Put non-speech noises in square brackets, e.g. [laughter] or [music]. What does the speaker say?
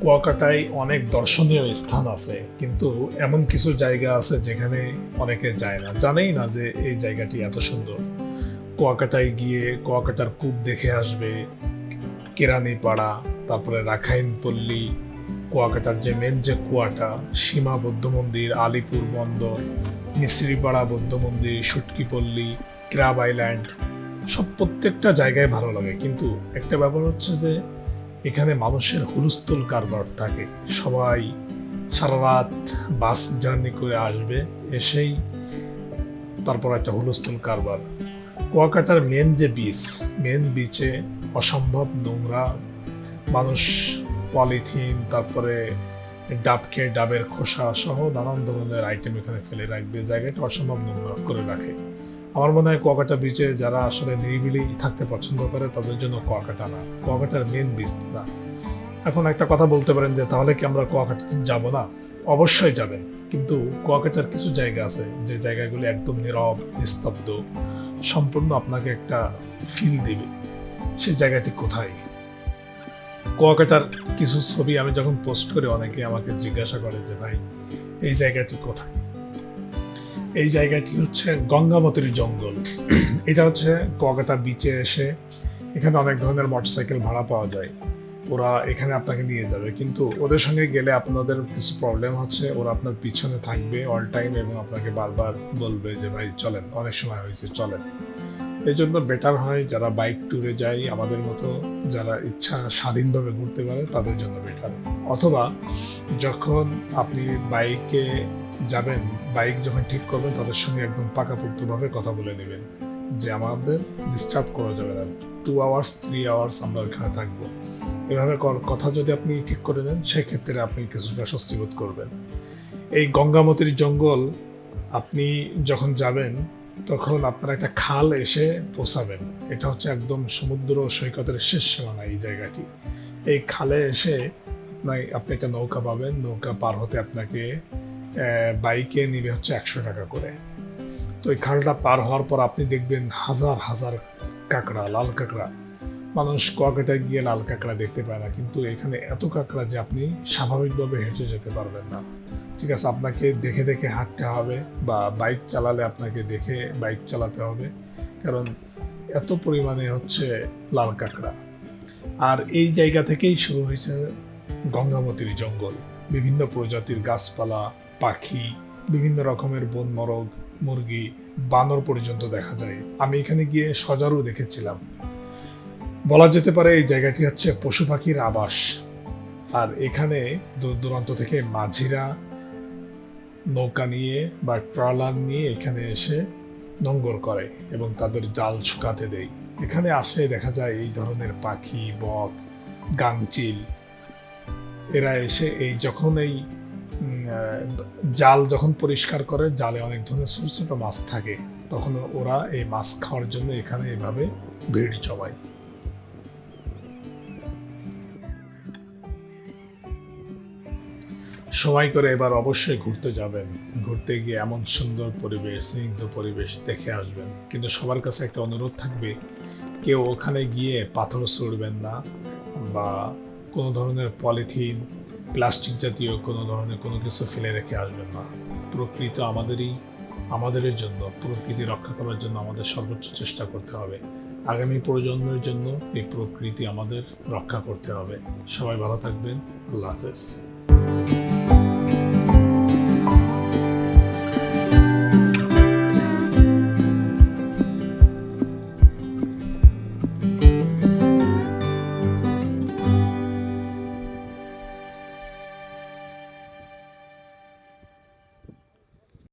কুয়াকাটায় অনেক দর্শনীয় স্থান আছে, কিন্তু এমন কিছু জায়গা আছে যেখানে অনেকে যায় না। জানেই না যে এই জায়গাটি এত সুন্দর। কুয়াকাটায় গিয়ে কুয়াকাটার কূপ দেখে আসবে কেরানি পাড়া তারপরে রাখাইন পল্লী কুয়াকাটার যে মেন যে কুয়াটা, সীমা বৌদ্ধ মন্দির, আলিপুর বন্দর, মিশ্রিপাড়া বৌদ্ধ মন্দির সুটকিপল্লী ক্রাব আইল্যান্ড, সব প্রত্যেকটা জায়গায় ভালো লাগে। কিন্তু একটা ব্যাপার হচ্ছে যে এখানে মানুষের হুলস্থুল কারবার থাকে। সবাই সারা রাত বাস জার্নি করে আসবে, এসেই তারপর একটা হুলস্থুল কারবার। কুয়াকাটার মেন যে বিচ মেন বিচে অসম্ভব নোংরা, মানুষ পলিথিন, তারপরে ডাবকে ডাবের খোসা সহ নানান ধরনের আইটেম এখানে ফেলে রাখবে। জায়গাটা অসম্ভব নোংরা করে রাখে। আমার মনে হয় কুয়াকাটা বিচে যারা আসলে নিরিবিলি থাকতে পছন্দ করে, তাদের জন্য কুয়াকাটা না। কুয়াকাটার মেন বিচ না। এখন একটা কথা বলতে পারেন যে, তাহলে কি আমরা কুয়াকাটা যাব না? অবশ্যই যাবেন। কিন্তু কুয়াকাটার কিছু জায়গা আছে, যে জায়গাগুলি একদম নীরব, নিস্তব্ধ, সম্পূর্ণ আপনাকে একটা ফিল দেবে। সে জায়গাটি কোথায়? কুয়াকাটার কিছু ছবি আমি যখন পোস্ট করি, অনেকে আমাকে জিজ্ঞাসা করে যে, ভাই, এই জায়গাটি কোথায়? এই জায়গাটি হচ্ছে গঙ্গামতির জঙ্গল। [clears throat] এটা হচ্ছে কুয়াকাটা বিচে এসে এখানে অনেক ধরনের মোটরসাইকেল ভাড়া পাওয়া যায়। ওরা এখানে আপনাকে নিয়ে যাবে। কিন্তু ওদের সঙ্গে গেলে আপনাদের কিছু প্রবলেম হচ্ছে। ওরা আপনার পিছনে থাকবে অল টাইম এবং আপনাকে বারবার বলবে যে ভাই চলেন। অনেক সময় হয়েছে চলেন। এই জন্য বেটার হয় যারা বাইক ট্যুরে যায় আমাদের মতো যারা ইচ্ছা স্বাধীনভাবে ঘুরতে পারে তাদের জন্য বেটার অথবা যখন আপনি বাইকে যাবেন, বাইক যখন ঠিক করবেন, তাদের সঙ্গে একদম পাকাপোক্তভাবে কথা বলে নেবেন যে আমাদের ডিস্টার্ব করা যাবে না। টু আওয়ার্স থ্রি আওয়ার্স আমরা ওইখানে থাকব। এভাবে কথা যদি আপনি ঠিক করে নেন, সেক্ষেত্রে আপনি কিছুটা স্বস্তিবোধ করবেন। এই গঙ্গামতির জঙ্গল, আপনি যখন যাবেন, তখন আপনার একটা খাল এসে পৌঁছাবেন। এটা হচ্ছে একদম সমুদ্র সৈকতের শেষ সীমানা এই জায়গাটি। এই খালে এসে আপনি একটা নৌকা পাবেন। নৌকা পার হতে আপনাকে বাইকে নিবে হচ্ছে একশো টাকা করে। তো এই খালটা পার হওয়ার পর আপনি দেখবেন হাজার হাজার কাঁকড়া, লাল কাঁকড়া। মানুষ কুয়াকাটায় গিয়ে লাল কাঁকড়া দেখতে পায় না, কিন্তু এখানে এত কাঁকড়া যে আপনি স্বাভাবিকভাবে হেঁটে যেতে পারবেন না। ঠিক আছে, আপনাকে দেখে দেখে হাঁটতে হবে বা বাইক চালালে আপনাকে দেখে বাইক চালাতে হবে, কারণ এত পরিমাণে হচ্ছে লাল কাঁকড়া। আর এই জায়গা থেকেই শুরু হয়েছে গঙ্গামতির জঙ্গল, বিভিন্ন প্রজাতির গাছপালা পাখি, বিভিন্ন রকমের বন মরগ মুরগি বানর পর্যন্ত দেখা যায়। আমি এখানে গিয়ে সজারু দেখেছিলাম। বলা যেতে পারে এই জায়গাটি হচ্ছে পশু পাখির আবাস। আর এখানে দূর দূরান্ত থেকে মাঝিরা নৌকা নিয়ে বা ট্রলার নিয়ে এখানে এসে নোঙ্গর করে এবং তাদের জাল শুকাতে দেয়। এখানে আসে দেখা যায় এই ধরনের পাখি, বক, গাংচিল, এরা এসে এই যখন এই জাল যখন পরিষ্কার করে, জালে অনেক ধরনের ছোট ছোট মাছ থাকে, তখন ওরা এই মাছ খাওয়ার জন্য এখানে এভাবে ভিড় জমায়। সময় করে এবার অবশ্যই ঘুরতে যাবেন। ঘুরতে গিয়ে এমন সুন্দর পরিবেশ, স্নিগ্ধ পরিবেশ দেখে আসবেন। কিন্তু সবার কাছে একটা অনুরোধ থাকবে, কেউ ওখানে গিয়ে পাথর ছুড়বেন না বা কোনো ধরনের পলিথিন প্লাস্টিক জাতীয় কোনো ধরনের কোনো কিছু ফেলে রেখে আসবেন না। প্রকৃতি আমাদেরই আমাদের জন্য, প্রকৃতি রক্ষা করার জন্য আমাদের সর্বোচ্চ চেষ্টা করতে হবে। আগামী প্রজন্মের জন্য এই প্রকৃতি আমাদের রক্ষা করতে হবে। সবাই ভালো থাকবেন। আল্লাহ হাফেজ।